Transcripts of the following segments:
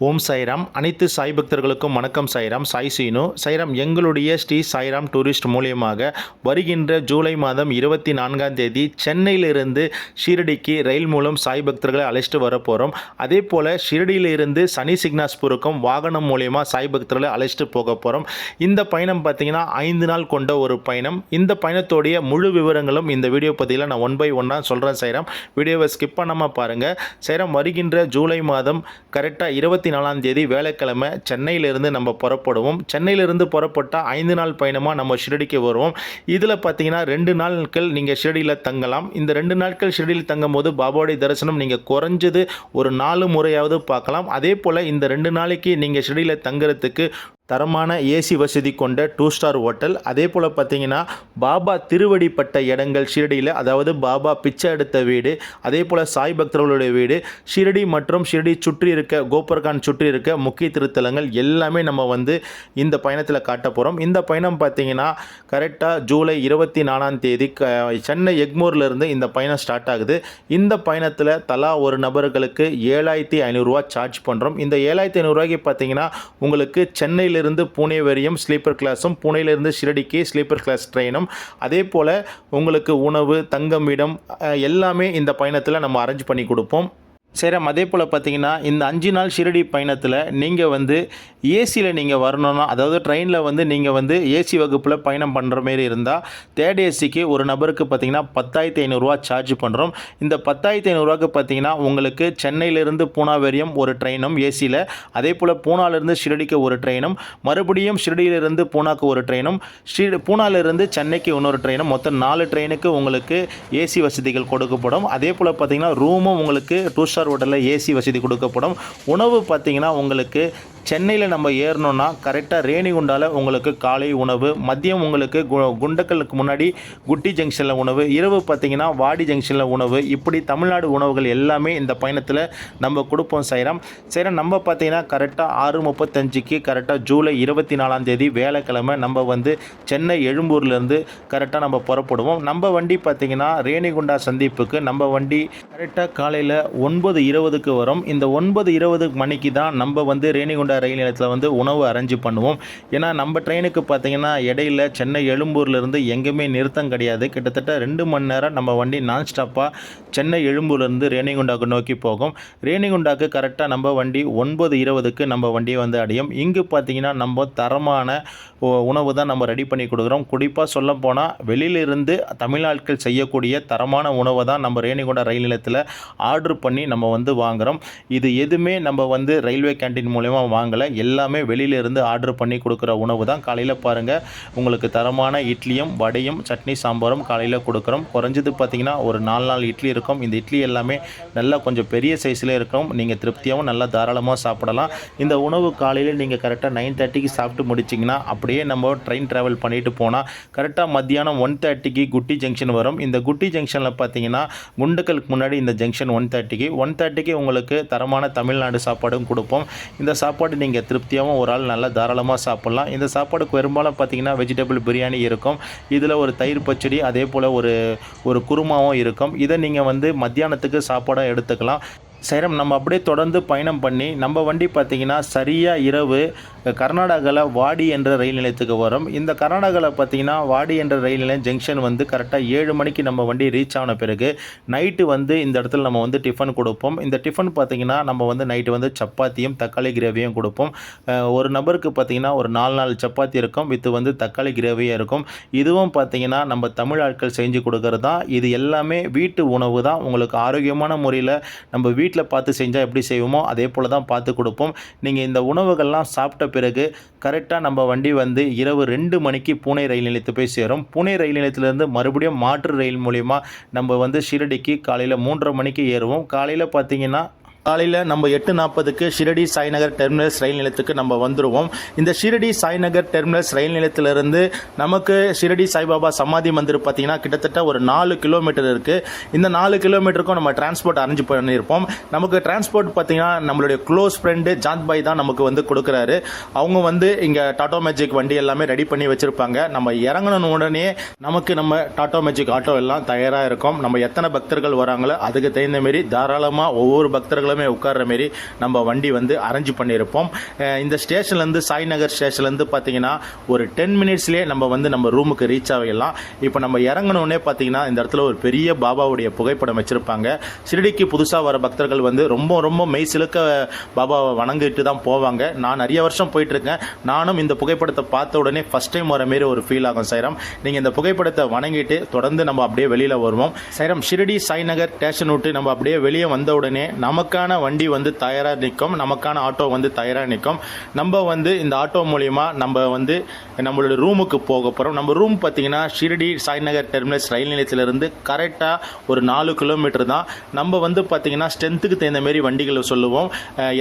ஓம் சாய்ராம் அனைத்து சாய் பக்தர்களுக்கும் வணக்கம் சாய்ராம் சாய் சீனு. சாய்ராம் எங்களுடைய ஸ்ரீ சாய்ராம் டூரிஸ்ட் மூலியமாக வருகின்ற ஜூலை மாதம் இருபத்தி நான்காம் தேதி சென்னையிலிருந்து ஷீரடிக்கு ரயில் மூலம் சாய் பக்தர்களை அழைச்சிட்டு வரப்போகிறோம் அதே போல் ஷீரடியிலிருந்து சனி சிக்னாஸ்பூருக்கும் வாகனம் மூலியமாக சாய் பக்தர்களை அழைச்சிட்டு போக போகிறோம் இந்த பயணம் பார்த்தீங்கன்னா ஐந்து நாள் கொண்ட ஒரு பயணம். இந்த பயணத்தோடைய முழு விவரங்களும் இந்த வீடியோ பதிவில் நான் ஒன் பை ஒன்னாக சொல்கிறேன் சைராம். வீடியோவை ஸ்கிப் பண்ணாமல் பாருங்கள் சைராம் வருகின்ற ஜூலை மாதம் கரெக்டாக இருபத்தி நாலாம் தேதி வேலைக்கிழமை சென்னையிலிருந்து நம்ம புறப்படுவோம். சென்னையிலிருந்து புறப்பட்டால் ஐந்து நாள் பயணமாக நம்ம ஷிரடிக்கு வருவோம். இதில் பார்த்தீங்கன்னா ரெண்டு நாட்கள் நீங்கள் ஷிரடியில் தங்கலாம். இந்த ரெண்டு நாட்கள் ஷிரடியில் தங்கும் போது பாபாவுடைய தரிசனம் நீங்கள் குறைஞ்சது ஒரு நாலு முறையாவது பார்க்கலாம். அதே போல் இந்த ரெண்டு நாளைக்கு நீங்கள் ஷிரடியில் தங்குறதுக்கு தரமான ஏசி வசதி கொண்ட டூ ஸ்டார் ஹோட்டல் அதே போல் பார்த்தீங்கன்னா பாபா திருவடிப்பட்ட இடங்கள் ஷிரடியில் அதாவது பாபா பிச்சை எடுத்த வீடு அதே போல் சாய் பக்தர்களுடைய வீடு ஷிரடி மற்றும் ஷிரடி சுற்றி இருக்க கோபர்கான் சுற்றி இருக்க முக்கிய திருத்தலங்கள் எல்லாமே நம்ம வந்து இந்த பயணத்தில் காட்ட போகிறோம் இந்த பயணம் பார்த்தீங்கன்னா கரெக்டாக ஜூலை இருபத்தி நாலாம் தேதி க சென்னை எக்மோர்லேருந்து இந்த பயணம் ஸ்டார்ட் ஆகுது. இந்த பயணத்தில் தலா ஒரு நபர்களுக்கு ஏழாயிரத்தி ஐநூறுரூவா சார்ஜ் பண்ணுறோம் இந்த ஏழாயிரத்தி ஐநூறுரூவாய்க்கு பார்த்தீங்கன்னா உங்களுக்கு சென்னையில் சென்னையிலிருந்து புனே வரையும் ஸ்லீப்பர் கிளாஸும் பூனேயிலிருந்து ஷிரடிக்கு ஸ்லீப்பர் கிளாஸ் ட்ரெயினும் அதே போல் உங்களுக்கு உணவு தங்கம் இடம் எல்லாமே இந்த பயணத்தில் நம்ம அரேஞ்ச் பண்ணி கொடுப்போம். சரி அதே போல் பார்த்தீங்கன்னா இந்த அஞ்சு நாள் ஷிரடி பயணத்தில் நீங்கள் வந்து ஏசியில் நீங்கள் வரணும்னா அதாவது ட்ரெயினில் வந்து நீங்கள் வந்து ஏசி வகுப்பில் பயணம் பண்ணுற மாரி இருந்தால் தேர்ட் ஏசிக்கு ஒரு நபருக்கு பார்த்தீங்கன்னா பத்தாயிரத்தி ஐநூறுரூவா சார்ஜ் பண்ணுறோம் இந்த பத்தாயிரத்தி ஐநூறுரூவாக்கு பார்த்தீங்கன்னா உங்களுக்கு சென்னையிலேருந்து பூனா வரையும் ஒரு ட்ரெயினும் ஏசியில் அதே போல் பூனாலேருந்து ஷிரடிக்கு ஒரு ட்ரெயினும் மறுபடியும் ஷிரடியிலிருந்து பூனாக்கு ஒரு ட்ரெயினும் ஸ்ரீ பூனாலிருந்து சென்னைக்கு இன்னொரு ட்ரெயினும் மொத்தம் நாலு ட்ரெயினுக்கு உங்களுக்கு ஏசி வசதிகள் கொடுக்கப்படும். அதே போல் பார்த்தீங்கன்னா ரூமும் உங்களுக்கு டூ ஸ்டார் ஹோட்டலில் ஏசி வசதி கொடுக்கப்படும். உணவு பார்த்தீங்கன்னா உங்களுக்கு சென்னையில் நம்ம ஏறணும்னா கரெக்டாக ரேணிகுண்டாவில் உங்களுக்கு காலை உணவு மதியம் உங்களுக்கு கு குண்டக்கலுக்கு முன்னாடி குட்டி ஜங்ஷனில் உணவு இரவு பார்த்தீங்கன்னா வாடி ஜங்ஷனில் உணவு இப்படி தமிழ்நாடு உணவுகள் எல்லாமே இந்த பயணத்தில் நம்ம கொடுப்போம் சைரம். சைரம் நம்ம பார்த்தீங்கன்னா கரெக்டாக ஆறு முப்பத்தஞ்சுக்கு கரெக்டாக ஜூலை இருபத்தி நாலாம் தேதி வேலைக்கிழமை நம்ம வந்து சென்னை எழும்பூர்லேருந்து கரெக்டாக நம்ம புறப்படுவோம். நம்ம வண்டி பார்த்திங்கன்னா ரேணிகுண்டா சந்திப்புக்கு நம்ம வண்டி கரெக்டாக காலையில் ஒன்பது இருபதுக்கு வரும். இந்த ஒன்பது இருபது மணிக்கு தான் நம்ம வந்து ரேணிகுண்டா ரயில் நிலையத்தில் வந்து உணவு அரேஞ்சு பண்ணுவோம். ஏன்னா நம்ம ட்ரெயினுக்கு பார்த்தீங்கன்னா இடையில சென்னை எழும்பூர்லேருந்து எங்கேயுமே நிறுத்தம் கிடையாது. கிட்டத்தட்ட ரெண்டு மணி நேரம் நம்ம வண்டி நான் ஸ்டாப்பாக சென்னை எழும்பூர்லேருந்து ரேணிகுண்டாக்கு நோக்கி போகும். ரேணிகுண்டாக்கு கரெக்டாக நம்ம வண்டி ஒன்பது இருபதுக்கு நம்ம வண்டியை வந்து அடையும். இங்கு பார்த்தீங்கன்னா நம்ம தரமான உணவு தான் நம்ம ரெடி பண்ணி கொடுக்குறோம். குறிப்பாக சொல்ல போனால் வெளியிலிருந்து தமிழ்நாட்கள் செய்யக்கூடிய தரமான உணவை தான் நம்ம ரேணிகுண்டா ரயில் நிலையத்தில் ஆர்டர் பண்ணி நம்ம வந்து வாங்குகிறோம் இது எதுவுமே நம்ம வந்து ரயில்வே கேண்டீன் மூலயமா வாங்கலை. எல்லாமே வெளியிலிருந்து ஆர்டர் பண்ணி கொடுக்குற உணவு தான். காலையில் பாருங்கள் உங்களுக்கு தரமான இட்லியும் வடையும் சட்னி சாம்பாரும் காலையில் கொடுக்குறோம். குறைஞ்சது பார்த்தீங்கன்னா ஒரு நாலு நாள் இட்லி இருக்கும். இந்த இட்லி எல்லாமே நல்லா கொஞ்சம் பெரிய சைஸில் இருக்கும். நீங்கள் திருப்தியாகவும் நல்லா தாராளமாக சாப்பிடலாம். இந்த உணவு காலையில் நீங்கள் கரெக்டாக நைன் தேர்ட்டிக்கு சாப்பிட்டு முடிச்சிங்கன்னா அப்படியே நம்ம ட்ரெயின் ட்ராவல் பண்ணிட்டு போனால் கரெக்டாக மத்தியானம் ஒன் தேர்ட்டிக்கு குட்டி ஜங்ஷன் வரும். இந்த குட்டி ஜங்ஷனில் பார்த்தீங்கன்னா குண்டுக்கலுக்கு முன்னாடி இந்த ஜங்ஷன் ஒன் தேர்ட்டிக்கு ஒன் தேர்ட்டிக்கு உங்களுக்கு தரமான தமிழ்நாடு சாப்பாடும் கொடுப்போம். இந்த சாப்பாடு நீங்கள் திருப்தியாகவும் ஒரு ஆள் நல்லா தாராளமாக சாப்பிட்லாம். இந்த சாப்பாடு பெரும்பாலும் பார்த்தீங்கன்னா வெஜிடபிள் பிரியாணி இருக்கும். இதில் ஒரு தயிர் பச்சடி அதே போல் ஒரு ஒரு குருமாவும் இருக்கும். இதை நீங்கள் வந்து மத்தியானத்துக்கு சாப்பாடாக எடுத்துக்கலாம். சைரம் நம்ம அப்படியே தொடர்ந்து பயணம் பண்ணி நம்ம வண்டி பார்த்திங்கன்னா சரியாக இரவு கர்நாடகாவில் வாடி என்ற ரயில் நிலையத்துக்கு வரும். இந்த கர்நாடகாவில் பார்த்தீங்கன்னா வாடி என்ற ரயில் நிலையம் ஜங்ஷன் வந்து கரெக்டாக ஏழு மணிக்கு நம்ம வண்டி ரீச் ஆன பிறகு நைட்டு வந்து இந்த இடத்துல நம்ம வந்து டிஃபன் கொடுப்போம். இந்த டிஃபன் பார்த்தீங்கன்னா நம்ம வந்து நைட்டு வந்து சப்பாத்தியும் தக்காளி கிரேவியும் கொடுப்போம். ஒரு நபருக்கு பார்த்தீங்கன்னா ஒரு நாலு நாலு சப்பாத்தி இருக்கும். வித்து வந்து தக்காளி கிரேவியும் இருக்கும். இதுவும் பார்த்தீங்கன்னா நம்ம தமிழ் ஆட்கள் செஞ்சு கொடுக்கறது? தான் இது எல்லாமே வீட்டு உணவு தான். உங்களுக்கு ஆரோக்கியமான முறையில் நம்ம வீட்டு வீட்டில் பார்த்து செஞ்சால் எப்படி செய்வோமோ அதே போல் தான் பார்த்து கொடுப்போம். நீங்கள் இந்த உணவுகள்லாம் சாப்பிட்ட பிறகு கரெக்டாக நம்ம வண்டி வந்து இரவு ரெண்டு மணிக்கு பூனே ரயில் நிலையத்து போய் சேரும். பூனே ரயில் நிலையத்திலேருந்து மறுபடியும் மாற்று ரயில் மூலிமா நம்ம வந்து ஷிரடிக்கு காலையில் மூன்றரை மணிக்கு ஏறுவோம். காலையில் பார்த்தீங்கன்னா காலையில் நம்ம எட்டு நாற்பதுக்கு ஷிரடி சாய்நகர் டெர்மினஸ் ரயில் நிலையத்துக்கு நம்ம வந்துடுவோம் இந்த ஷிரடி சாய்நகர் டெர்மினஸ் ரயில் நிலையத்திலிருந்து நமக்கு ஷிரடி சாய்பாபா சமாதி மந்திர் பார்த்தீங்கன்னா கிட்டத்தட்ட ஒரு நாலு கிலோமீட்டர் இருக்குது இந்த நாலு கிலோமீட்டருக்கும் நம்ம டிரான்ஸ்போர்ட் அரேஞ்ச் பண்ணியிருப்போம். நமக்கு டிரான்ஸ்போர்ட் பார்த்தீங்கன்னா நம்மளுடைய க்ளோஸ் ஃப்ரெண்டு ஜாந்த் பாய் தான் நமக்கு வந்து கொடுக்குறாரு. அவங்க வந்து இங்கே டாட்டோ மேஜிக் வண்டி எல்லாமே ரெடி பண்ணி வச்சுருப்பாங்க. நம்ம இறங்கின உடனே நமக்கு நம்ம டாட்டோ மேஜிக் ஆட்டோ எல்லாம் தயாராக இருக்கும். நம்ம எத்தனை பக்தர்கள் வராங்களோ அதுக்கு தகுந்த மாரி தாராளமாக ஒவ்வொரு பக்தர்களும் புலமே உட்கார்ற மாரி நம்ம வண்டி வந்து அரேஞ்ச் பண்ணியிருப்போம் இந்த ஸ்டேஷன்லேருந்து சாய்நகர் ஸ்டேஷன்லேருந்து பார்த்தீங்கன்னா ஒரு டென் மினிட்ஸ்லேயே நம்ம வந்து நம்ம ரூமுக்கு ரீச் ஆகிடலாம் இப்போ நம்ம இறங்கணுன்னே பார்த்தீங்கன்னா இந்த இடத்துல ஒரு பெரிய பாபாவுடைய புகைப்படம் வச்சுருப்பாங்க. ஷிரடிக்கு புதுசாக வர பக்தர்கள் வந்து ரொம்ப ரொம்ப மெய் சிலுக்க பாபாவை வணங்கிட்டு தான் போவாங்க. நான் நிறைய வருஷம் போயிட்டுருக்கேன். நானும் இந்த புகைப்படத்தை பார்த்த உடனே ஃபஸ்ட் டைம் வர மாரி ஒரு ஃபீல் ஆகும் சைரம். நீங்கள் இந்த புகைப்படத்தை வணங்கிட்டு தொடர்ந்து நம்ம அப்படியே வெளியில் வருவோம். சைரம் ஷிரடி சாய்நகர் ஸ்டேஷன் விட்டு நம்ம அப்படியே வெளியே வந்த உடனே நமக்கான வண்டி வந்து தயாராக நிற்கும். நமக்கான ஆட்டோ வந்து தயாராக நிற்கும். நம்ம வந்து இந்த ஆட்டோ மூலிமா நம்ம வந்து நம்மளோட ரூமுக்கு போக போகிறோம் நம்ம ரூம் பார்த்தீங்கன்னா ஷிரடி சாய்நகர் டெர்மினஸ் ரயில் நிலையத்திலிருந்து கரெக்டாக ஒரு நாலு கிலோமீட்டர் தான். நம்ம வந்து பார்த்தீங்கன்னா ஸ்ட்ரென்த்துக்கு தகுந்த மாரி வண்டிகளை சொல்லுவோம்.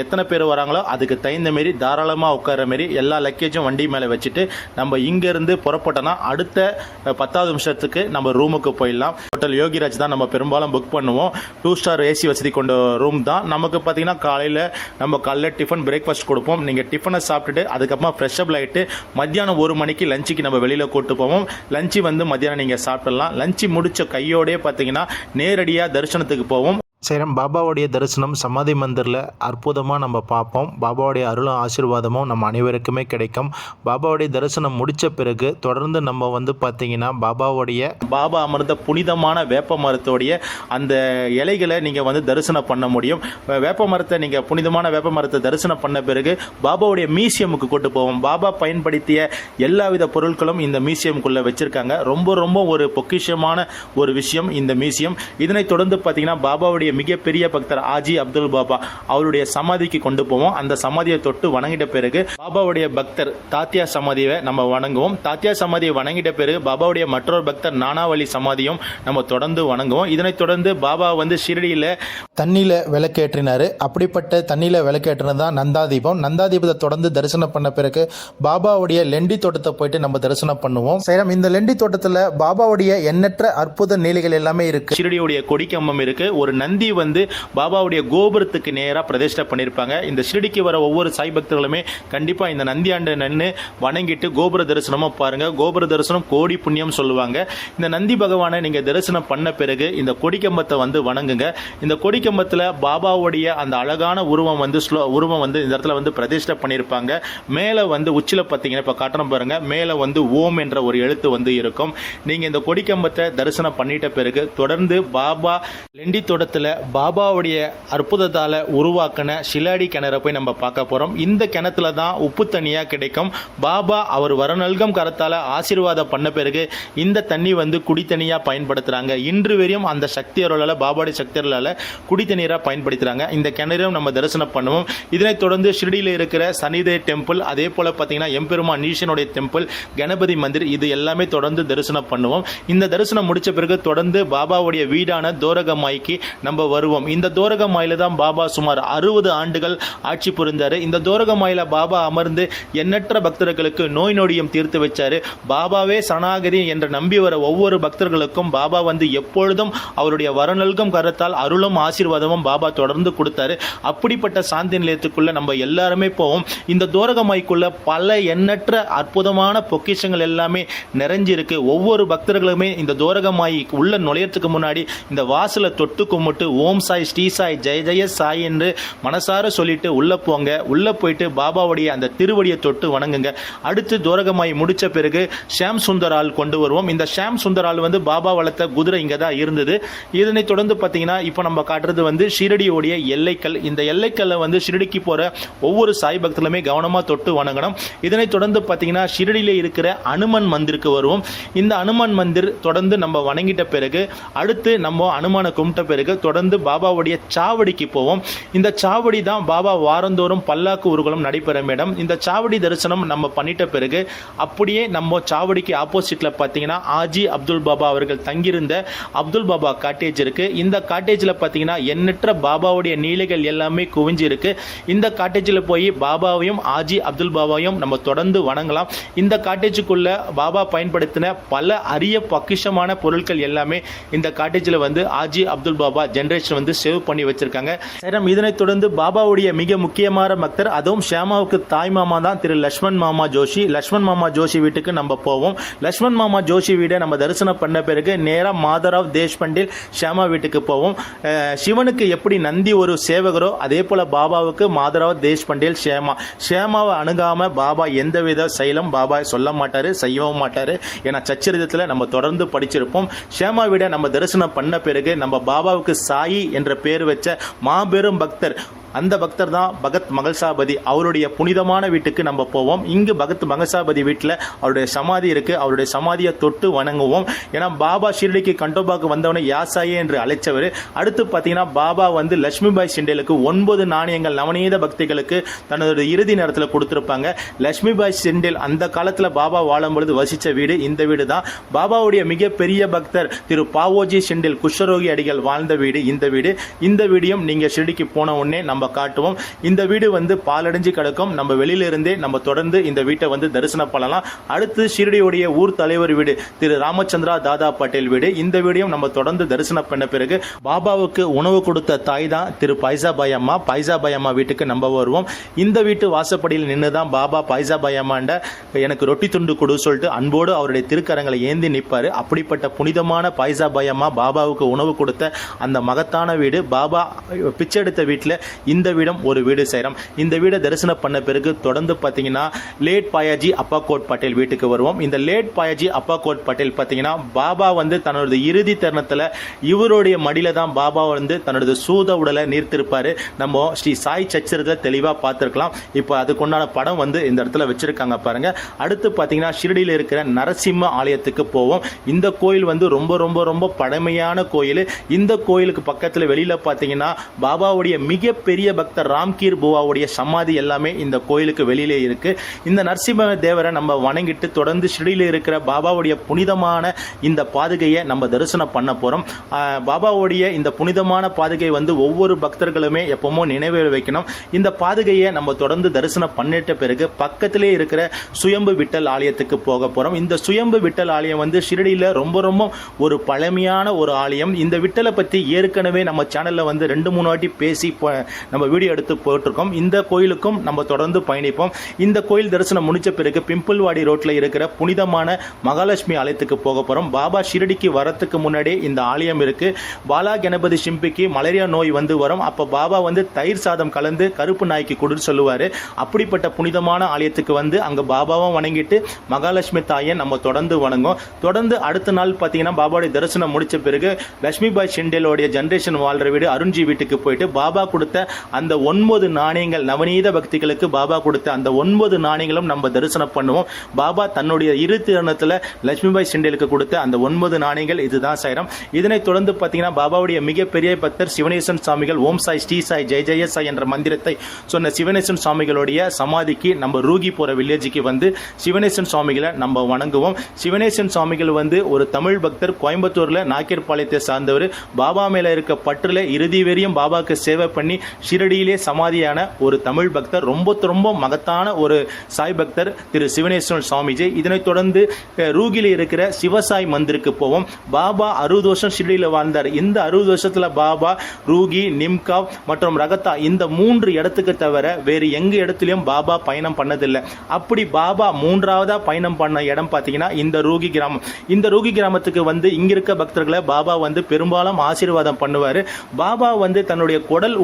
எத்தனை பேர் வராங்களோ அதுக்கு தகுந்த மாரி தாராளமாக உட்கார மாரி எல்லா லக்கேஜும் வண்டி மேலே வச்சுட்டு நம்ம இங்கேருந்து புறப்பட்டோன்னா அடுத்த பத்தாவது நிமிஷத்துக்கு நம்ம ரூமுக்கு போயிடலாம். ஹோட்டல் யோகிராஜ் தான் நம்ம பெரும்பாலும் புக் பண்ணுவோம். டூ ஸ்டார் ஏசி வசதி கொண்ட ரூம் தான். நமக்கு பார்த்தீங்கன்னா காலையில் நம்ம காலைல டிஃபன் பிரேக்ஃபாஸ்ட் கொடுப்போம். நீங்கள் டிஃபனை சாப்பிட்டுட்டு அதுக்கப்புறமா ஃப்ரெஷ் அப் ஆகிட்டு மத்தியானம் ஒரு மணிக்கு லஞ்சுக்கு நம்ம வெளியில் கூட்டு போவோம். லஞ்சு வந்து மத்தியானம் நீங்கள் சாப்பிடலாம். லஞ்சு முடிச்ச கையோடயே பார்த்தீங்கன்னா நேரடியாக தரிசனத்துக்கு போவோம். சரி பாபாவுடைய தரிசனம் சமாதி மந்திரில் அற்புதமாக நம்ம பார்ப்போம். பாபாவுடைய அருளும் ஆசீர்வாதமும் நம்ம அனைவருக்குமே கிடைக்கும். பாபாவுடைய தரிசனம் முடித்த பிறகு தொடர்ந்து நம்ம வந்து பார்த்தீங்கன்னா பாபாவுடைய பாபா அமர்ந்த புனிதமான வேப்ப மரத்தோடைய அந்த இலைகளை நீங்கள் வந்து தரிசனம் பண்ண முடியும். வேப்ப மரத்தை நீங்கள் புனிதமான வேப்ப மரத்தை தரிசனம் பண்ண பிறகு பாபாவுடைய மியூசியமுக்கு கொண்டு போவோம். பாபா பயன்படுத்திய எல்லா வித பொருட்களும் இந்த மியூசியமுக்குள்ளே வச்சுருக்காங்க. ரொம்ப ரொம்ப ஒரு பொக்கிஷமான ஒரு விஷயம் இந்த மியூசியம். இதனைத் தொடர்ந்து பார்த்தீங்கன்னா பாபாவுடைய மிகப்பெரிய பக்தர் ஆஜி அப்துல் பாபா அவருடைய சமாதிக்கு கொண்டு போவோம். அந்த சமாதியை தொட்டு வணங்கிட்ட பிறகு பாபாவுடைய பக்தர் தாத்தியா சமாதியை நம்ம வணங்குவோம். தாத்தியா சமாதியை வணங்கிட்ட பிறகு பாபாவுடைய மற்றொரு பக்தர் நானாவளி சமாதியும் நம்ம தொடர்ந்து வணங்குவோம். இதனைத் தொடர்ந்து பாபா வந்து ஷிரடியில் தண்ணியில் விளக்கேற்றினார். அப்படிப்பட்ட தண்ணியில் விளக்கேற்றினது தான் நந்தாதீபம். நந்தாதீபத்தை தொடர்ந்து தரிசனம் பண்ண பிறகு பாபாவுடைய லெண்டி தோட்டத்தை போயிட்டு நம்ம தரிசனம் பண்ணுவோம். சேரம் இந்த லெண்டி தோட்டத்தில் பாபாவுடைய எண்ணற்ற அற்புத நீலைகள் எல்லாமே இருக்கு. ஷிரடியுடைய கொடிக்கம்பம் இருக்கு. ஒரு நந்தி வந்து பாபாவுடைய கோபுரத்துக்கு நேராக பிரதிஷ்டை பண்ணியிருப்பாங்க இந்த ஷிரடிக்கு வர ஒவ்வொரு சாய் பக்தர்களுமே கண்டிப்பாக இந்த நந்தியாண்டை நின்று வணங்கிட்டு கோபுர தரிசனமாக பாருங்கள் கோபுர தரிசனம் கோடி புண்ணியம் சொல்லுவாங்க. இந்த நந்தி பகவானை நீங்கள் தரிசனம் பண்ண பிறகு இந்த கொடிக்கம்பத்தை வந்து வணங்குங்க. இந்த கொடிக்கம்பத்தில் பாபாவுடைய அந்த அழகான உருவம் வந்து ஸ்லோ உருவம் வந்து இந்த இடத்துல வந்து பிரதிஷ்டை பண்ணியிருப்பாங்க மேலே வந்து உச்சியில் பார்த்தீங்கன்னா இப்போ காட்டுறோம் பாருங்கள் மேலே வந்து ஓம் என்ற ஒரு எழுத்து வந்து இருக்கும். நீங்கள் இந்த கொடிக்கம்பத்தை தரிசனம் பண்ணிட்ட பிறகு தொடர்ந்து பாபா லெண்டி தோட்டத்தில் பாபாவுடைய அற்புதத்தால் உருவாக்கின சிலாடி கிணறை போய் நம்ம பார்க்க போகிறோம் இந்த கிணத்துல தான் உப்பு தண்ணியாக கிடைக்கும். பாபா அவர் வரநல்கம் கரத்தால் ஆசீர்வாதம் பண்ண பிறகு இந்த தண்ணி வந்து குடி தண்ணியாக பயன்படுத்துகிறாங்க இன்று வரையும் அந்த சக்தி அருளால் பாபாவுடைய சக்தி அருளால் குடி தண்ணீராக பயன்படுத்துகிறாங்க இந்த கிணறையும் நம்ம தரிசனம் பண்ணுவோம். இதனைத் தொடர்ந்து ஷிரடியில் இருக்கிற சனிதே டெம்பிள் அதே போல் பார்த்தீங்கன்னா எம்பெருமா நீஷனுடைய டெம்பிள் கணபதி மந்திர் இது எல்லாமே தொடர்ந்து தரிசனம் பண்ணுவோம். இந்த தரிசனம் முடித்த பிறகு தொடர்ந்து பாபாவுடைய வீடான தோரகமாய்க்கு நம்ம நம்ம வருவோம். இந்த தோரகமாயில தான் பாபா சுமார் அறுபது ஆண்டுகள் ஆட்சி புரிந்தார். இந்த தோரகமாயில பாபா அமர்ந்து எண்ணற்ற பக்தர்களுக்கு நோய் நொடியும் தீர்த்து வச்சாரு. பாபாவே சனாகரி என்று நம்பி வர ஒவ்வொரு பக்தர்களுக்கும் பாபா வந்து எப்பொழுதும் அவருடைய வரநல்கும் கருத்தால் அருளும் ஆசீர்வாதமும் பாபா தொடர்ந்து கொடுத்தாரு. அப்படிப்பட்ட சாந்தி நிலையத்துக்குள்ள நம்ம எல்லாருமே போவோம். இந்த தோரகமாய்க்குள்ள பல எண்ணற்ற அற்புதமான பொக்கிஷங்கள் எல்லாமே நிறைஞ்சிருக்கு. ஒவ்வொரு பக்தர்களுமே இந்த தோரகமாய் உள்ள நுழையத்துக்கு முன்னாடி இந்த வாசலை தொட்டு கும்பிட்டு ஓம் சாய் ஸ்ரீ சாய் ஜெய ஜெய சாய் என்று மனசார சொல்லிட்டு உள்ள போங்க. உள்ள போயிட்டு பாபாவுடைய அந்த திருவடியை தொட்டு வணங்குங்க. அடுத்து தோரகமாய் முடிச்ச பிறகு ஷாம் சுந்தரால் கொண்டு வருவோம். இந்த ஷாம் சுந்தரால் வந்து பாபா வளர்த்த குதிரை இங்கே தான் இருந்தது. இதனை தொடர்ந்து பார்த்தீங்கன்னா இப்போ நம்ம காட்டுறது வந்து ஷிரடியோடைய எல்லைக்கல். இந்த எல்லைக்கல்லை வந்து ஷிரடிக்கு போகிற ஒவ்வொரு சாய் பக்தர்களுமே கவனமாக தொட்டு வணங்கணும். இதனைத் தொடர்ந்து பார்த்தீங்கன்னா ஷிரடியில் இருக்கிற அனுமன் மந்திருக்கு வருவோம். இந்த அனுமன் மந்திர் தொடர்ந்து நம்ம வணங்கிட்ட பிறகு அடுத்து நம்ம அனுமானை கும்பிட்ட பிறகு தொடர்ந்து பாபாவுடைய சாவடிக்கு போவோம். இந்த சாவடி தான் பாபா வாரந்தோறும் பல்லாக்கு ஊர்வலம் நடைபெறும் இடம் இந்த சாவடி தரிசனம் நம்ம பண்ணிட்ட பிறகு அப்படியே நம்ம சாவடிக்கு ஆப்போசிட்ல பார்த்தீங்கன்னா ஆஜி அப்துல் பாபா அவர்கள் தங்கியிருந்த அப்துல் பாபா காட்டேஜ் இருக்கு. இந்த காட்டேஜில் பார்த்தீங்கன்னா எண்ணற்ற பாபாவுடைய நீலைகள் எல்லாமே குவிஞ்சு இருக்கு இந்த காட்டேஜில் போய் பாபாவையும் ஆஜி அப்துல் பாபாவையும் நம்ம தொடர்ந்து வணங்கலாம். இந்த காட்டேஜுக்குள்ள பாபா பயன்படுத்தின பல அரிய பக்கிஷமான பொருட்கள் எல்லாமே இந்த காட்டேஜில் வந்து ஆஜி அப்துல் பாபா ஜென்ரேஷன் வந்து சேவ் பண்ணி வச்சிருக்காங்க. சைராம் இதனைத் தொடர்ந்து பாபாவுடைய மிக முக்கியமான பக்தர் அதுவும் ஷியாமாவுக்கு தாய் மாமா தான் திரு லக்ஷ்மண் மாமா ஜோஷி. லக்ஷ்மண் மாமா ஜோஷி வீட்டுக்கு நம்ம போவோம். லக்ஷ்மண் மாமா ஜோஷி வீடை நம்ம தரிசனம் பண்ண பிறகு நேராக மாதராவ் தேஷ்பண்டில் ஷியாமா வீட்டுக்கு போவோம். சிவனுக்கு எப்படி நந்தி ஒரு சேவகரோ அதே போல் பாபாவுக்கு மாதராவ் தேஷ்பண்டில் ஷியாமா. ஷியாமாவை அணுகாம பாபா எந்தவித செயலும் பாபா சொல்ல மாட்டாரு செய்யவும் மாட்டாரு ஏன்னா சச்சரிதத்தில் நம்ம தொடர்ந்து படிச்சிருப்போம். ஷியாமா வீடை நம்ம தரிசனம் பண்ண பிறகு நம்ம பாபாவுக்கு சாயி என்ற பேர் வச்ச மாபெரும் பக்தர் அந்த பக்தர் தான் பகத் மகள்சாபதி. அவருடைய புனிதமான வீட்டுக்கு நம்ம போவோம். இங்கு பகத் மகள்சாபதி வீட்டில் அவருடைய சமாதி இருக்கு. அவருடைய சமாதியை தொட்டு வணங்குவோம். ஏன்னா பாபா ஷிரடிக்கு கண்டோபாக்கு வந்தவனை யாசாயே என்று அழைச்சவர். அடுத்து பார்த்தீங்கன்னா பாபா வந்து லட்சுமிபாய் சிண்டேலுக்கு ஒன்பது நாணயங்கள் நவநீத பக்திகளுக்கு தனது இறுதி நேரத்தில் கொடுத்துருப்பாங்க. லட்சுமிபாய் சிண்டேல் அந்த காலத்தில் பாபா வாழும் பொழுது வசித்த வீடு இந்த வீடு தான் பாபாவுடைய மிகப்பெரிய பக்தர் திரு பாவோஜி சிண்டில் குஷரோகி அடிகள் வாழ்ந்த வீடு இந்த வீடு. இந்த வீடியும் நீங்கள் ஷிர்டிக்கு போன உடனே நம்ம காட்டுவோம். இந்த வீடு வந்து பாலடைஞ்சு கிடக்கும். நம்ம வெளியில இருந்தே நம்ம தொடர்ந்து இந்த வீட்டை வந்து தரிசனம் பண்ணலாம். அடுத்து ஷிரடியுடைய ஊர் தலைவர் வீடு திரு ராமச்சந்திரா தாதா பட்டேல் வீடு. இந்த வீடியும் நம்ம தொடர்ந்து தரிசனம் பண்ண பிறகு பாபாவுக்கு உணவு கொடுத்த தாய் தான் திரு பைசாபாய் அம்மா. பைசாபாய் அம்மா வீட்டுக்கு நம்ம வருவோம். இந்த வீட்டு வாசப்படியில் நின்று தான் பாபா பைசாபாய் அம்மாண்ட எனக்கு ரொட்டி துண்டு கொடு சொல்லிட்டு அன்போடு அவருடைய திருக்கரங்களை ஏந்தி நிற்பாரு அப்படிப்பட்ட புனிதமான பைசாபாய் அம்மா பாபாவுக்கு உணவு கொடுத்த அந்த மகத்தான வீடு. பாபா பிச்சை எடுத்த வீட்டில் இந்த வீடும் ஒரு வீடு செய்கிறோம் இந்த வீடை தரிசனம் பண்ண பிறகு தொடர்ந்து பார்த்தீங்கன்னா லேட் பாயாஜி அப்பா கோட் பட்டேல் வீட்டுக்கு வருவோம். இந்த லேட் பாயாஜி அப்பா கோட் பட்டேல் பார்த்தீங்கன்னா பாபா வந்து தன்னோட இறுதி தருணத்தில் இவருடைய மடியில தான் பாபா வந்து தன்னோட சூத உடலை நீர்த்திருப்பாரு. நம்ம ஸ்ரீ சாய் சச்சரத்தை தெளிவாக பார்த்துருக்கலாம். இப்போ அதுக்குண்டான படம் வந்து இந்த இடத்துல வச்சிருக்காங்க பாருங்க. அடுத்து பார்த்தீங்கன்னா ஷிரடியில் இருக்கிற நரசிம்ம ஆலயத்துக்கு போவோம். இந்த கோயில் வந்து ரொம்ப ரொம்ப ரொம்ப பழமையான கோயில். இந்த கோயிலுக்கு பக்கத்தில் வெளியில் பார்த்தீங்கன்னா பாபாவுடைய மிகப்பெரிய பக்தர் ராம்கீர் பூவாவுடைய சமாதி எல்லாமே இந்த கோயிலுக்கு வெளியிலே இருக்கு. இந்த நரசிம்ம தேவரை நம்ம வணங்கிட்டு தொடர்ந்து ஸ்ரீடியில் இருக்கிற பாபாவுடைய புனிதமான இந்த பாதுகையை நம்ம தரிசனம் பண்ண போகிறோம் பாபாவுடைய இந்த புனிதமான பாதுகை வந்து ஒவ்வொரு பக்தர்களுமே எப்பவுமே நினைவில் வைக்கணும். இந்த பாதுகையை நம்ம தொடர்ந்து தரிசனம் பண்ணிட்ட பிறகு பக்கத்திலே இருக்கிற சுயம்பு விட்டல் ஆலயத்துக்கு போக போகிறோம் இந்த சுயம்பு விட்டல் ஆலயம் வந்து ஷிரடியில் ரொம்ப ரொம்ப ஒரு பழமையான ஒரு ஆலயம். இந்த விட்டலை பற்றி ஏற்கனவே நம்ம சேனலில் வந்து ரெண்டு மூணு வாட்டி பேசி நம்ம வீடியோ எடுத்து போட்டிருக்கோம். இந்த கோயிலுக்கும் நம்ம தொடர்ந்து பயணிப்போம். இந்த கோயில் தரிசனம் முடிச்ச பிறகு பிம்பிள்வாடி ரோட்டில் இருக்கிற புனிதமான மகாலட்சுமி ஆலயத்துக்கு போக போகிறோம் பாபா ஷிரடிக்கு வரத்துக்கு முன்னாடியே இந்த ஆலயம் இருக்கு. பாலா கணபதி சிம்பிக்கு மலேரியா நோய் வந்து வரும். அப்போ பாபா வந்து தயிர் சாதம் கலந்து கருப்பு நாய்க்கு கொடுத்து சொல்லுவார். அப்படிப்பட்ட புனிதமான ஆலயத்துக்கு வந்து அங்கே பாபாவும் வணங்கிட்டு மகாலட்சுமி தாயை நம்ம தொடர்ந்து வணங்கும் தொடர்ந்து அடுத்த நாள் பார்த்தீங்கன்னா பாபாவுடைய தரிசனம் முடிச்ச பிறகு லட்சுமிபாய் ஷிண்டேலோடைய ஜென்ரேஷன் வாழ்ற வீடு அருண்ஜி வீட்டுக்கு போயிட்டு பாபா கொடுத்த அந்த ஒன்பது நாணயங்கள் நவநீத பக்திகளுக்கு பாபா கொடுத்த அந்த ஒன்பது நாணயங்களும் நம்ம தரிசனம் பண்ணுவோம். பாபா தன்னுடைய இரு தருணத்தில் லட்சுமிபாய் சிண்டேலுக்கு கொடுத்த அந்த ஒன்பது நாணயங்கள் இதுதான் சாயிரம். இதனைத் தொடர்ந்து பார்த்தீங்கன்னா பாபாவுடைய மிகப்பெரிய பக்தர் சிவனேசன் சுவாமிகள் ஓம் சாய் ஸ்ரீ சாய் ஜெய ஜெய சாய் என்ற மந்திரத்தை சொன்ன சிவனேசன் சுவாமிகளுடைய சமாதிக்கு நம்ம ரூகி போகிற வில்லேஜுக்கு வந்து சிவனேசன் சுவாமிகளை நம்ம வணங்குவோம். சிவனேசன் சுவாமிகள் வந்து ஒரு தமிழ் பக்தர் கோயம்புத்தூரில் நாக்கியர்பாளையத்தை சார்ந்தவர். பாபா மேலே இருக்க பற்றுல இறுதி வரையும் பாபாவுக்கு சேவை பண்ணி ஷிரடியிலே சமாதியான ஒரு தமிழ் பக்தர் ரொம்ப ரொம்ப மகத்தான ஒரு சாய் பக்தர் திரு சிவனேஸ்வரன் சுவாமிஜி. இதனைத் தொடர்ந்து ரூகில இருக்கிற சிவசாய் மந்திருக்கு போவோம். பாபா அறுபது வருஷம் ஷிரடியில் வாழ்ந்தார். இந்த அறுபது வருஷத்துல பாபா ரூகி நிம்காவ் மற்றும் ரகத்தா இந்த மூன்று இடத்துக்கு தவிர வேறு எங்க இடத்துலயும் பாபா பயணம் பண்ணதில்லை. அப்படி பாபா மூன்றாவதா பயணம் பண்ண இடம் பார்த்தீங்கன்னா இந்த ரூகி கிராமம். இந்த ரூகி கிராமத்துக்கு வந்து இங்க இருக்க பக்தர்களை பாபா வந்து பெரும்பாலும் ஆசீர்வாதம் பண்ணுவார். பாபா வந்து தன்னுடைய குடல்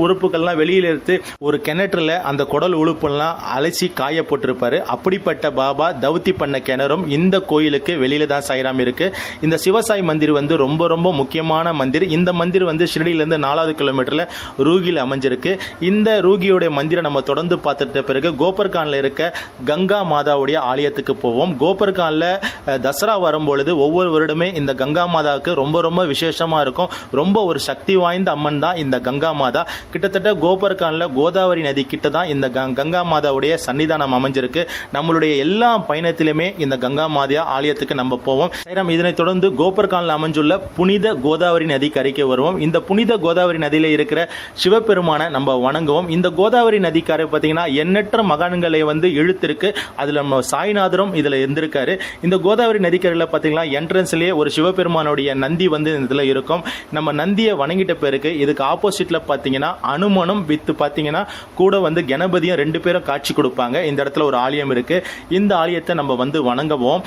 உறுப்புகள்லாம் வெளியில் எடுத்து ஒரு கிணற்றில் அந்த குடல் உழுப்புலாம் அலசி காயப்பட்டிருப்பாரு. அப்படிப்பட்ட பாபா தவுத்தி பண்ண கிணறும் இந்த கோயிலுக்கு வெளியில் தான் சாய்ராம் இருக்கு. இந்த சிவசாய் மந்திர் வந்து ரொம்ப ரொம்ப முக்கியமான மந்திர். இந்த மந்திர் வந்து ஷிரடியிலேருந்து நாலாவது கிலோமீட்டரில் ரூகியில் அமைஞ்சிருக்கு. இந்த ரூகியோடைய மந்திரை நம்ம தொடர்ந்து பார்த்துட்ட பிறகு கோபர்கானில் இருக்க கங்கா மாதாவுடைய ஆலயத்துக்கு போவோம். கோபர்கானில் தசரா வரும்பொழுது ஒவ்வொரு வருடமே இந்த கங்கா மாதாவுக்கு ரொம்ப ரொம்ப விசேஷமாக இருக்கும். ரொம்ப ஒரு சக்தி வாய்ந்த அம்மன் தான் இந்த கங்கா மாதா. கிட்டத்தட்ட கோபர்கானில் கோதாவரி நதி கிட்ட தான் இந்த கங்கா மாதாவுடைய சன்னிதானம் அமைஞ்சிருக்கு. நம்மளுடைய எல்லா பயணத்திலுமே இந்த கங்கா மாதா ஆலயத்துக்கு நம்ம போவோம். நேரம் இதனைத் தொடர்ந்து கோபர்கானில் அமைஞ்சுள்ள புனித கோதாவரி நதி கரைக்கு வருவோம். இந்த புனித கோதாவரி நதியில் இருக்கிற சிவபெருமானை நம்ம வணங்குவோம். இந்த கோதாவரி நதிக்கரை பார்த்தீங்கன்னா எண்ணற்ற மகான்களை வந்து இழுத்திருக்கு. அதில் நம்ம சாய்நாதரும் இதில் இருந்திருக்காரு. இந்த கோதாவரி நதிக்கரையில் பார்த்தீங்கன்னா என்ட்ரன்ஸ்லேயே ஒரு சிவபெருமானுடைய நந்தி வந்து இதில் இருக்கும். நம்ம நந்தியை வணங்கிட்ட பிறகு இதுக்கு ஆப்போசிட்டில் பார்த்தீங்கன்னா அனுமன் அனுமனும் வித்து பார்த்தீங்கன்னா கூட வந்து கணபதியும் ரெண்டு பேரும் காட்சி கொடுப்பாங்க. இந்த இடத்துல ஒரு ஆலயம் இருக்குது இந்த ஆலயத்தை நம்ம வந்து வணங்குவோம்.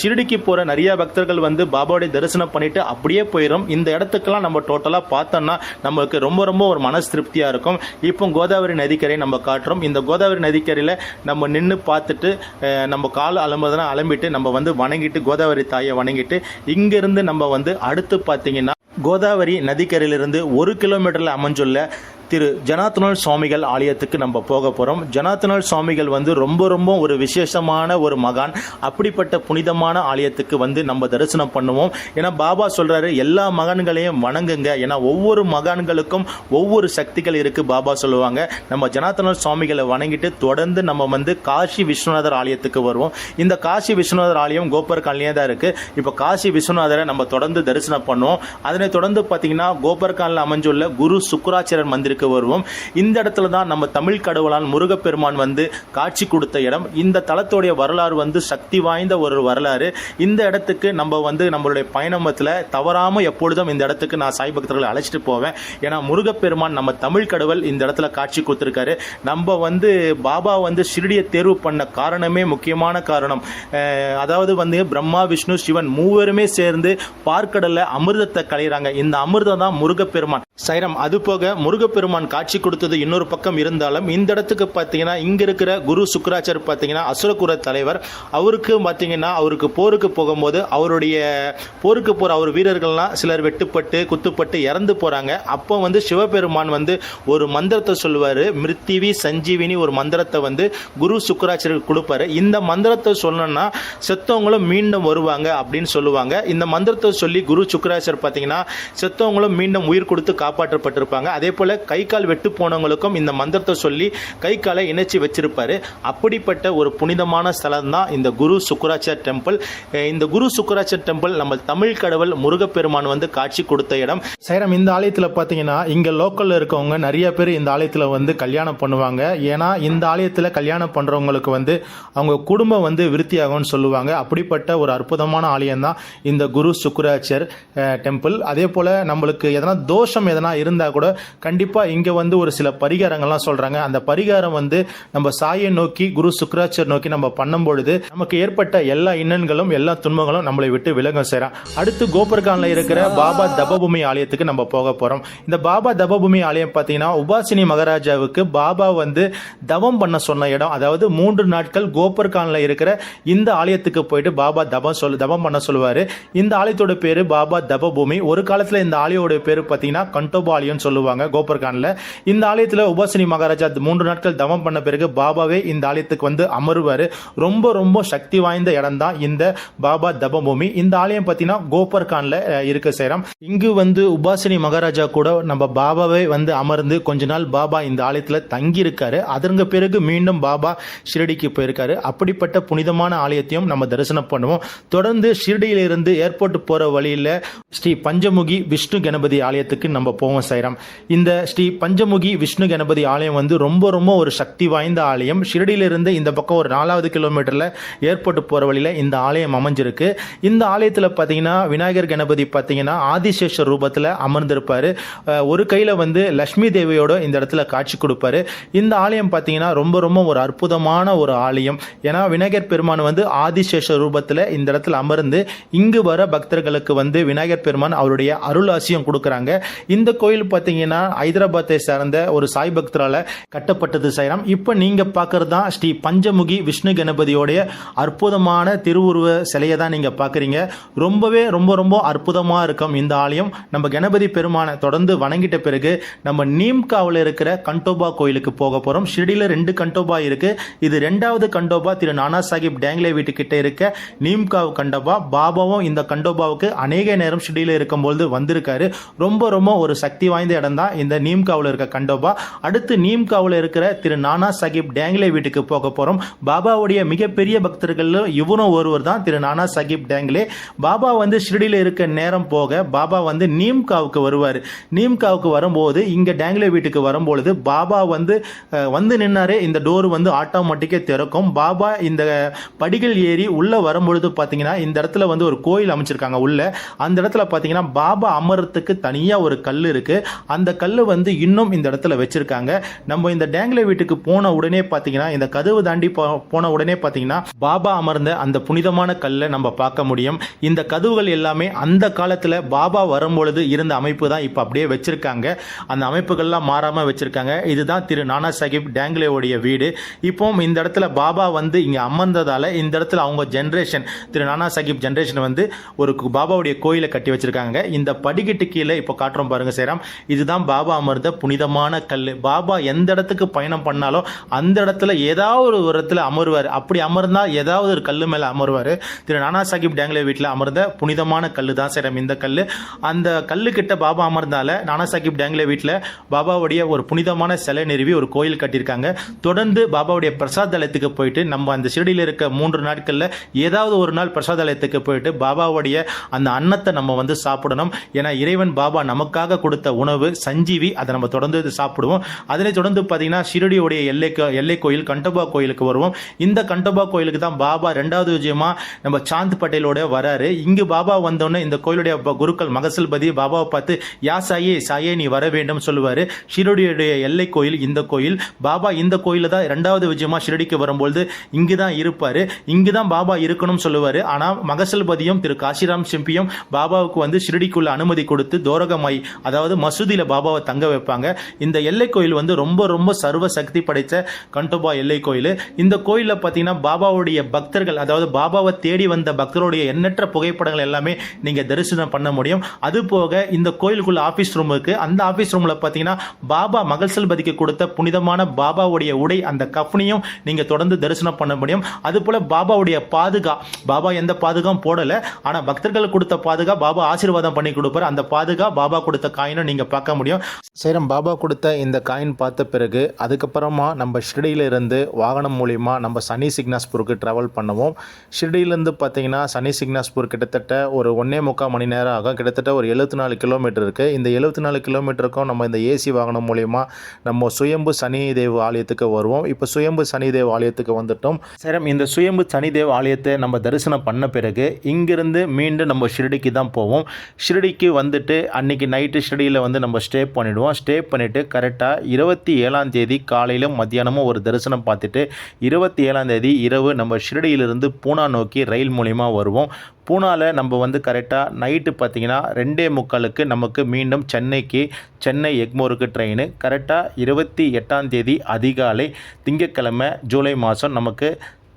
ஷிரடிக்கு போகிற நிறைய பக்தர்கள் வந்து பாபாவுடைய தரிசனம் பண்ணிட்டு அப்படியே போயிடும் இந்த இடத்துக்கெல்லாம் நம்ம டோட்டலாக பார்த்தோம்னா நம்மளுக்கு ரொம்ப ரொம்ப ஒரு மனசு திருப்தியாக இருக்கும். இப்போ கோதாவரி நதிக்கரை நம்ம காட்டுறோம். இந்த கோதாவரி நதிக்கரையில் நம்ம நின்று பார்த்துட்டு நம்ம கால் அலம்புறதுனா அலம்பிட்டு நம்ம வந்து வணங்கிட்டு கோதாவரி தாயை வணங்கிட்டு இங்கிருந்து நம்ம வந்து அடுத்து பார்த்தீங்கன்னா கோதாவரி நதிக்கரையிலிருந்து ஒரு கிலோமீட்டரில் அமைஞ்சுள்ள திரு ஜனாத்தனால் சுவாமிகள் ஆலயத்துக்கு நம்ம போக போகிறோம் ஜனாத்தனால் சுவாமிகள் வந்து ரொம்ப ரொம்ப ஒரு விசேஷமான ஒரு மகான். அப்படிப்பட்ட புனிதமான ஆலயத்துக்கு வந்து நம்ம தரிசனம் பண்ணுவோம். ஏன்னா பாபா சொல்கிறாரு எல்லா மகான்களையும் வணங்குங்க. ஏன்னா ஒவ்வொரு மகான்களுக்கும் ஒவ்வொரு சக்திகள் இருக்குது பாபா சொல்லுவாங்க. நம்ம ஜனாத்தனால் சுவாமிகளை வணங்கிட்டு தொடர்ந்து நம்ம வந்து காசி விஸ்வநாதர் ஆலயத்துக்கு வருவோம். இந்த காசி விஸ்வநாதர் ஆலயம் கோபர்கான்லேயே தான் இருக்குது இப்போ காசி விஸ்வநாதரை நம்ம தொடர்ந்து தரிசனம் பண்ணுவோம். அதனை தொடர்ந்து பார்த்தீங்கன்னா கோபர்கானில் அமைஞ்சுள்ள குரு சுக்கராச்சாரியர் மந்திருக்கு வருவோம். இந்த இடத்துல தான் நம்ம தமிழ் கடவுளான் முருகப்பெருமான் வந்து காட்சி கொடுத்த இடம். இந்த தலத்துடைய வரலாறு வந்து சக்தி வாய்ந்த ஒரு வரலாறு. இந்த இடத்துக்கு நம்ம வந்து நம்மளுடைய பயணத்தில் தவறாமல் எப்பொழுதும் இந்த இடத்துக்கு நான் சாய் பக்தர்களை அழைச்சிட்டு போவேன். ஏன்னா முருகப்பெருமான் நம்ம தமிழ் கடவுள் இந்த இடத்துல காட்சி கொடுத்துருக்காரு. நம்ம வந்து பாபா வந்து ஷிரடியை தேர்வு பண்ண காரணமே முக்கியமான காரணம். அதாவது வந்து பிரம்மா விஷ்ணு சிவன் மூவருமே சேர்ந்து பார்க்கடல்ல அமிர்தத்தை கலையிறாங்க இந்த அமிர்தம் தான் முருகப்பெருமான். சைரம் அது போக முருகப்பெருமான் காட்சி கொடுத்தது இன்னொரு பக்கம் இருந்தாலும் இந்த இடத்துக்கு பார்த்தீங்கன்னா இங்க இருக்கிற குரு சுக்கராச்சர் பார்த்தீங்கன்னா அசுரகுர தலைவர். அவருக்கு பார்த்தீங்கன்னா அவருக்கு போருக்கு போகும்போது அவருடைய போருக்கு போற அவர் வீரர்கள்லாம் சிலர் வெட்டுப்பட்டு குத்துப்பட்டு இறந்து போறாங்க. அப்போ வந்து சிவபெருமான் வந்து ஒரு மந்திரத்தை சொல்லுவார். மிருத்திவி சஞ்சீவினி ஒரு மந்திரத்தை வந்து குரு சுக்கராச்சருக்கு கொடுப்பாரு. இந்த மந்திரத்தை சொல்லணும்னா செத்தவங்களும் மீண்டும் வருவாங்க அப்படின்னு சொல்லுவாங்க. இந்த மந்திரத்தை சொல்லி குரு சுக்கராச்சர் பார்த்தீங்கன்னா செத்தவங்களும் மீண்டும் உயிர் கொடுத்து காப்பாற்றப்பட்டிருப்பாங்க. அதே போல கை கால் வெட்டு போனவங்களுக்கும் இந்த மந்திரத்தை சொல்லி கை காலை இணைச்சி வச்சிருப்பாரு. அப்படிப்பட்ட ஒரு புனிதமான ஸ்தலம் தான் இந்த குரு சுக்கராச்சார் டெம்பிள் இந்த குரு சுக்கராச்சார் டெம்பிள் நம்ம தமிழ் கடவுள் முருகப்பெருமான் வந்து காட்சி கொடுத்த இடம். சைரம் இந்த ஆலயத்தில் பார்த்தீங்கன்னா இங்கே லோக்கலில் இருக்கவங்க நிறைய பேர் இந்த ஆலயத்தில் வந்து கல்யாணம் பண்ணுவாங்க. ஏன்னா இந்த ஆலயத்தில் கல்யாணம் பண்ணுறவங்களுக்கு வந்து அவங்க குடும்பம் வந்து விருத்தியாகும்னு சொல்லுவாங்க. அப்படிப்பட்ட ஒரு அற்புதமான ஆலயம் தான் இந்த குரு சுக்கராச்சர் டெம்பிள் அதே போல் நம்மளுக்கு எதனா தோஷம் எதனா இருந்தால் கூட கண்டிப்பாக இங்கே வந்து ஒரு சில பரிகாரங்கள்லாம் சொல்கிறாங்க அந்த பரிகாரம் வந்து நம்ம சாயை நோக்கி குரு சுக்கராச்சர் நோக்கி நம்ம பண்ணும் பொழுது நமக்கு ஏற்பட்ட எல்லா இன்னல்களும் எல்லா துன்பங்களும் நம்மளை விட்டு விலகும் செய்கிறோம் அடுத்து கோபர்கானில் இருக்கிற பாபா தபபூமி ஆலயத்துக்கு நம்ம போக போகிறோம் இந்த பாபா தபபூமி ஆலயம் பார்த்தீங்கன்னா உபாசினி மகாராஜாவுக்கு பாபா வந்து தவம் பண்ண சொன்ன இடம். அதாவது மூன்று நாட்கள் கோபர்கானில் இருக்கிற இந்த ஆலயத்துக்கு போயிட்டு பாபா தபம் சொல் தவம் பண்ண சொல்லுவார். இந்த ஆலயத்தோட பேர் பாபா தபபூமி. ஒரு காலத்தில் இந்த ஆலயோட பேர் பார்த்தீங்கன்னா கண்டோபா ஆலயம்னு சொல்லுவாங்க கோபர்கானில். இந்த ஆலயத்தில் உபாசினி மகாராஜா மூன்று நாட்கள் தவம் பண்ண பிறகு பாபாவே இந்த ஆலயத்துக்கு வந்து அமருவார். ரொம்ப ரொம்ப சக்தி வாய்ந்த இடம் தான் இந்த பாபா தபபூமி. இந்த ஆலயம் பார்த்தீங்கன்னா கோபர்கானில் இருக்க சேரம். இங்கு வந்து உபாசினி மகாராஜா கூட நம்ம பாபாவே வந்து அமர்ந்து கொஞ்ச நாள் பாபா இந்த ஆலயத்தில் தங்கி இருக்காரு அதற்கு பிறகு மீண்டும் பாபா ஷிரடிக்கு போயிருக்காரு. அப்படிப்பட்ட புனிதமான ஆலயத்தையும் நம்ம தரிசனம் பண்ணுவோம். தொடர்ந்து ஷிரடியிலிருந்து ஏர்போர்ட் போகிற வழியில் ஸ்ரீ பஞ்சமுகி விஷ்ணு கணபதி ஆலயத்துக்கு நம்ம போவோம் சைராம். இந்த ஸ்ரீ பஞ்சமுகி விஷ்ணு கணபதி ஆலயம் வந்து ரொம்ப ரொம்ப ஒரு சக்தி வாய்ந்த ஆலயம். ஷிரடியிலிருந்து இந்த பக்கம் ஒரு நாலாவது கிலோமீட்டரில் ஏர்போர்ட் போகிற வழியில் இந்த ஆலயம் அமைஞ்சிருக்கு. இந்த ஆலயத்தில் பார்த்தீங்கன்னா விநாயகர் கணபதி பார்த்தீங்கன்னா ஆதிசேஷ ரூபத்தில் அமர்ந்திருப்பார். ஒரு கையில் வந்து லக்ஷ்மி தேவியோட இந்த இடத்துல காட்சி கொடுப்பாரு. இந்த ஆலயம் பார்த்தீங்கன்னா ரொம்ப ரொம்ப ஒரு அற்புதமான ஒரு ஆலயம். ஏன்னா விநாயகர் பெருமான் வந்து ஆதிசேஷ ரூபத்தில் இந்த இடத்துல அமர்ந்து இங்கு வர பக்தர்களுக்கு வந்து விநாயகர் பெருமான் அவருடைய அருளாசியம் கொடுக்குறாங்க. இந்த இந்த கோயில் பார்த்தீங்கன்னா ஹைதராபாத்தை சார்ந்த ஒரு சாய் பக்தரால் கட்டப்பட்டது சைராம் இப்போ நீங்கள் பார்க்கறது தான் ஸ்ரீ பஞ்சமுகி விஷ்ணு கணபதியோடைய அற்புதமான திருவுருவ சிலையை தான் நீங்கள் பார்க்குறீங்க ரொம்பவே ரொம்ப ரொம்ப அற்புதமாக இருக்கும் இந்த ஆலயம். நம்ம கணபதி பெருமானை தொடர்ந்து வணங்கிட்ட பிறகு நம்ம நீம்காவில் இருக்கிற கண்டோபா கோயிலுக்கு போக போகிறோம் ஷிரடியில் ரெண்டு கண்டோபா இருக்குது இது ரெண்டாவது கண்டோபா திரு நானா சாஹிப் டேங்லே வீட்டுக்கிட்ட இருக்க நீம்காவ் கண்டோபா. பாபாவும் இந்த கண்டோபாவுக்கு அநேக நேரம் ஷிரடியில் இருக்கும்பொழுது வந்திருக்காரு. ரொம்ப ரொம்ப ஒரு ஒரு சக்தி வாய்ந்த இடம் தான் இந்த நீம்காவில் இருக்க கண்டோபா. அடுத்து நீம்காவில் இருக்கிற திரு நானா சாஹிப் டேங்லே வீட்டுக்கு போக போகிறோம் பாபாவுடைய மிகப்பெரிய பக்தர்கள் இவரும் ஒருவர் தான் திரு நானா சாஹிப் டேங்லே பாபா வந்து ஷிரடியில் இருக்க நேரம் போக பாபா வந்து நீம்காவுக்கு வருவார். நீம்காவுக்கு வரும்போது இங்கே டேங்லே வீட்டுக்கு வரும்பொழுது பாபா வந்து வந்து நின்னாரே இந்த டோர் வந்து ஆட்டோமேட்டிக்கே திறக்கும். பாபா இந்த படிகள் ஏறி உள்ளே வரும்பொழுது பார்த்தீங்கன்னா இந்த இடத்துல வந்து ஒரு கோயில் அமைச்சிருக்காங்க உள்ள. அந்த இடத்துல பார்த்தீங்கன்னா பாபா அமரத்துக்கு தனியாக ஒரு கல் இருக்கு. அந்த கல் வந்து இன்னும் இந்த இடத்துல வச்சிருக்காங்க. நம்ம இந்த டேங்லே வீட்டுக்கு போன உடனே பார்த்தீங்கன்னா இந்த கதவு தாண்டி போ- போன உடனே பார்த்தீங்கன்னா பாபா அமர்ந்த அந்த புனிதமான கல்லை நம்ம பார்க்க முடியும். இந்த கதவுகள் எல்லாமே அந்த காலத்தில் பாபா வரும்பொழுது இருந்த அமைப்பு தான் இப்போ அப்படியே வச்சிருக்காங்க. அந்த அமைப்புகள்லாம் மாறாமல் வச்சிருக்காங்க. இதுதான் திரு நானா சாஹிப் டேங்லேவுடைய வீடு. இப்போவும் இந்த இடத்துல பாபா வந்து இங்கே அமர்ந்ததால் இந்த இடத்துல அவங்க ஜென்ரேஷன் திரு நானா சாஹிப் ஜென்ரேஷன் வந்து ஒரு பாபாவுடைய கோயிலை கட்டி வச்சிருக்காங்க. இந்த படிக்கட்டு கீழே இப்போ காட்டுறோம் பாருங்க இதுதான் பாபா அமர்ந்த புனிதமான கல் பாபா எந்த இடத்துக்கு பயணம் பண்ணாலும் அந்த இடத்துல ஏதாவது ஒரு இடத்துல அமருவார். அப்படி அமர்ந்தால் ஏதாவது ஒரு கல் மேலே அமருவார். திரு நானா சாஹிப் டேங்லே வீட்டில் அமர்ந்த புனிதமான கல் தான் சேரம் இந்த கல் அந்த கல்லு கிட்ட பாபா அமர்ந்தால நானா சாஹிப் டேங்லே வீட்டில் பாபாவுடைய ஒரு புனிதமான சிலை நிறுவி ஒரு கோயில் கட்டியிருக்காங்க. தொடர்ந்து பாபாவுடைய பிரசாதாலயத்துக்கு போயிட்டு நம்ம அந்த ஷிரடியில் இருக்க மூன்று நாட்களில் ஏதாவது ஒரு நாள் பிரசாதாலயத்துக்கு போயிட்டு பாபாவுடைய அந்த அன்னத்தை நம்ம வந்து சாப்பிடணும். ஏன்னா இறைவன் பாபா நமக்காக கொடுத்த உணவு சஞ்சீவி அதை நம்ம தொடர்ந்து சாப்பிடுவோம். அதனை தொடர்ந்து பார்த்தீங்கன்னா ஷிரடியுடைய எல்லைக்கு எல்லை கோயில் கண்டபா கோயிலுக்கு வருவோம். இந்த கண்டபா கோயிலுக்கு தான் பாபா ரெண்டாவது விஜயமா நம்ம சாந்த் பட்டேலோட வராரு. இங்கு பாபா வந்தோடனே இந்த கோயிலுடைய குருக்கள் மகசல்பதி பாபாவை பார்த்து யா சாயே சாயே நீ வர வேண்டும் சொல்லுவார். ஷிரடியுடைய எல்லை கோயில் இந்த கோயில். பாபா இந்த கோயிலில் தான் ரெண்டாவது விஜயமா ஷிரடிக்கு வரும்பொழுது இங்கு தான் இருப்பார். இங்கு தான் பாபா இருக்கணும்னு சொல்லுவார். ஆனால் மகசல்பதியும் திரு காசிராம் சிம்பியும் பாபாவுக்கு வந்து ஷிரடிக்குள்ள அனுமதி கொடுத்து தோரகமாய் அதாவது மசூதியில் பாபாவை தங்க வைப்பாங்க. இந்த எல்லை கோயில் வந்து ரொம்ப ரொம்ப சர்வ சக்தி படைத்த கண்டோபா எல்லை கோயில். இந்த கோயிலில் பார்த்தீங்கன்னா பாபாவுடைய பக்தர்கள் அதாவது பாபாவை தேடி வந்த பக்தருடைய எண்ணற்ற புகைப்படங்கள் எல்லாமே நீங்கள் தரிசனம் பண்ண முடியும். அது போக இந்த கோயிலுக்குள்ள ஆஃபீஸ் ரூம் இருக்குது அந்த ஆஃபீஸ் ரூமில் பார்த்தீங்கன்னா பாபா மகள்சல்பதிக்கு கொடுத்த புனிதமான பாபாவுடைய உடை அந்த கஃப்னியும் நீங்கள் தொடர்ந்து தரிசனம் பண்ண முடியும். அதுபோல் பாபாவுடைய பாதுகா பாபா எந்த பாதுகாவும் போடலை. ஆனால் பக்தர்கள் கொடுத்த பாதுகா பாபா ஆசீர்வாதம் பண்ணி கொடுப்பார். அந்த பாதுகா பாபா கொடுத்த காயினும் நீங்கள் பார்க்க முடியும். சேரம் பாபா கொடுத்த இந்த காயின் பார்த்த பிறகு அதுக்கப்புறமா நம்ம ஷிரடியிலிருந்து வாகனம் மூலிமா நம்ம சனி சிக்னாஸ்பூருக்கு ட்ராவல் பண்ணுவோம். ஷிரடியிலேருந்து பார்த்தீங்கன்னா சனி சிக்னாஸ்பூர் கிட்டத்தட்ட ஒரு ஒன்றே முக்கால் மணி நேரம் ஆகும். கிட்டத்தட்ட ஒரு எழுபத்தி நாலு கிலோமீட்டர் இருக்குது இந்த எழுபத்தி நாலு கிலோமீட்டருக்கும் நம்ம இந்த ஏசி வாகனம் மூலிமா நம்ம சுயம்பு சனி தேவ ஆலயத்துக்கு வருவோம். இப்போ சுயம்பு சனிதேவ் ஆலயத்துக்கு வந்துட்டோம். சேரம் இந்த சுயம்பு சனிதேவ் ஆலயத்தை நம்ம தரிசனம் பண்ண பிறகு இங்கிருந்து மீண்டும் நம்ம ஷிரடிக்கு தான் போவோம். ஷிரடிக்கு வந்துட்டு அன்னைக்கு நைட்டு ஸ்டடியில் வந்து நம்ம ஸ்டே பண்ணிவிடுவோம் ஸ்டே பண்ணிவிட்டு கரெக்டாக இருபத்தி ஏழாம் தேதி காலையிலும் மத்தியானமும் ஒரு தரிசனம் பார்த்துட்டு இருபத்தி ஏழாம் தேதி இரவு நம்ம ஷிரடியிலிருந்து பூனா நோக்கி ரயில் மூலிமா வருவோம். பூனாவில் நம்ம வந்து கரெக்டாக நைட்டு பார்த்தீங்கன்னா ரெண்டே முக்காலுக்கு நமக்கு மீண்டும் சென்னைக்கு சென்னை எக்மோருக்கு ட்ரெயின் கரெக்டாக இருபத்தி எட்டாம் தேதி அதிகாலை திங்கட்கிழமை ஜூலை மாதம் நமக்கு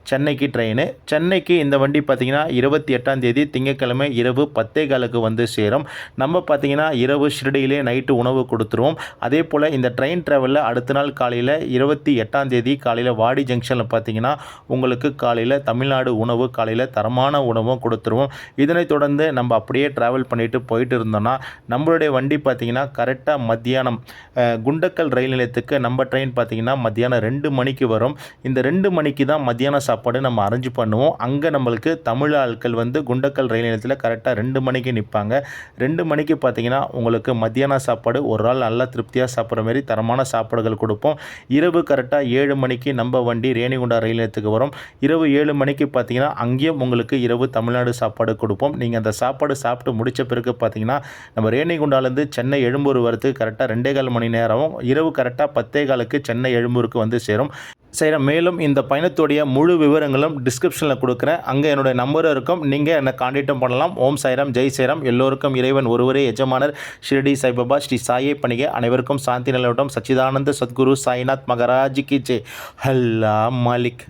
சென்னைக்கு ட்ரெயின் சென்னைக்கு இந்த வண்டி பார்த்தீங்கன்னா இருபத்தி எட்டாம் தேதி திங்கட்கிழமை இரவு பத்தே காலுக்கு வந்து சேரும். நம்ம பார்த்தீங்கன்னா இரவு ஷிரடியிலே நைட்டு உணவு கொடுத்துருவோம். அதே போல் இந்த ட்ரெயின் ட்ராவலில் அடுத்த நாள் காலையில் இருபத்தி எட்டாம் தேதி காலையில் வாடி ஜங்ஷனில் பார்த்தீங்கன்னா உங்களுக்கு காலையில் தமிழ்நாடு உணவு காலையில் தரமான உணவும் கொடுத்துருவோம். இதனைத் தொடர்ந்து நம்ம அப்படியே ட்ராவல் பண்ணிவிட்டு போயிட்டு இருந்தோம்னா நம்மளுடைய வண்டி பார்த்தீங்கன்னா கரெக்டாக மத்தியானம் குண்டக்கல் ரயில் நிலையத்துக்கு நம்ம ட்ரெயின் பார்த்தீங்கன்னா மத்தியானம் ரெண்டு மணிக்கு வரும். இந்த ரெண்டு மணிக்கு தான் மத்தியானம் சாப்பாடு நம்ம அரேஞ்ச் பண்ணுவோம். அங்கே நம்மளுக்கு தமிழ் ஆட்கள் வந்து குண்டக்கல் ரயில் நிலையத்தில் கரெக்டாக ரெண்டு மணிக்கு நிற்பாங்க ரெண்டு மணிக்கு பார்த்தீங்கன்னா உங்களுக்கு மத்தியான சாப்பாடு ஒரு நாள் நல்லா திருப்தியாக சாப்பிட்ற மாதிரி தரமான சாப்பாடுகள் கொடுப்போம். இரவு கரெக்டாக ஏழு மணிக்கு நம்ம வண்டி ரேணிகுண்டா ரயில் நிலையத்துக்கு வரும். இரவு ஏழு மணிக்கு பார்த்தீங்கன்னா அங்கேயும் உங்களுக்கு இரவு தமிழ்நாடு சாப்பாடு கொடுப்போம். நீங்கள் அந்த சாப்பாடு சாப்பிட்டு முடித்த பிறகு பார்த்தீங்கன்னா நம்ம ரேணிகுண்டாலேருந்து சென்னை எழும்பூர் வரதுக்கு கரெக்டாக ரெண்டே கால் மணி நேரம் இரவு கரெக்டாக பத்தே காலுக்கு சென்னை எழும்பூருக்கு வந்து சேரும். சரி மேலும் இந்த பயணத்துடைய முழு விவரங்களும் டிஸ்கிரிப்ஷனில் கொடுக்குறேன். அங்கே என்னுடைய நம்பரும் இருக்கும். நீங்கள் என்னை காண்டாக்டும் பண்ணலாம். ஓம் சைராம் ஜெய் சைராம் எல்லோருக்கும் இறைவன் ஒருவரே எஜமானர் ஷிரடி சாய்பாபா ஸ்ரீ சாயை பணிக. அனைவருக்கும் சாந்தி நிலவட்டம். சச்சிதானந்த சத்குரு சாய்நாத் மகராஜ் கி ஜெய். ஹல்லா மாலிக்.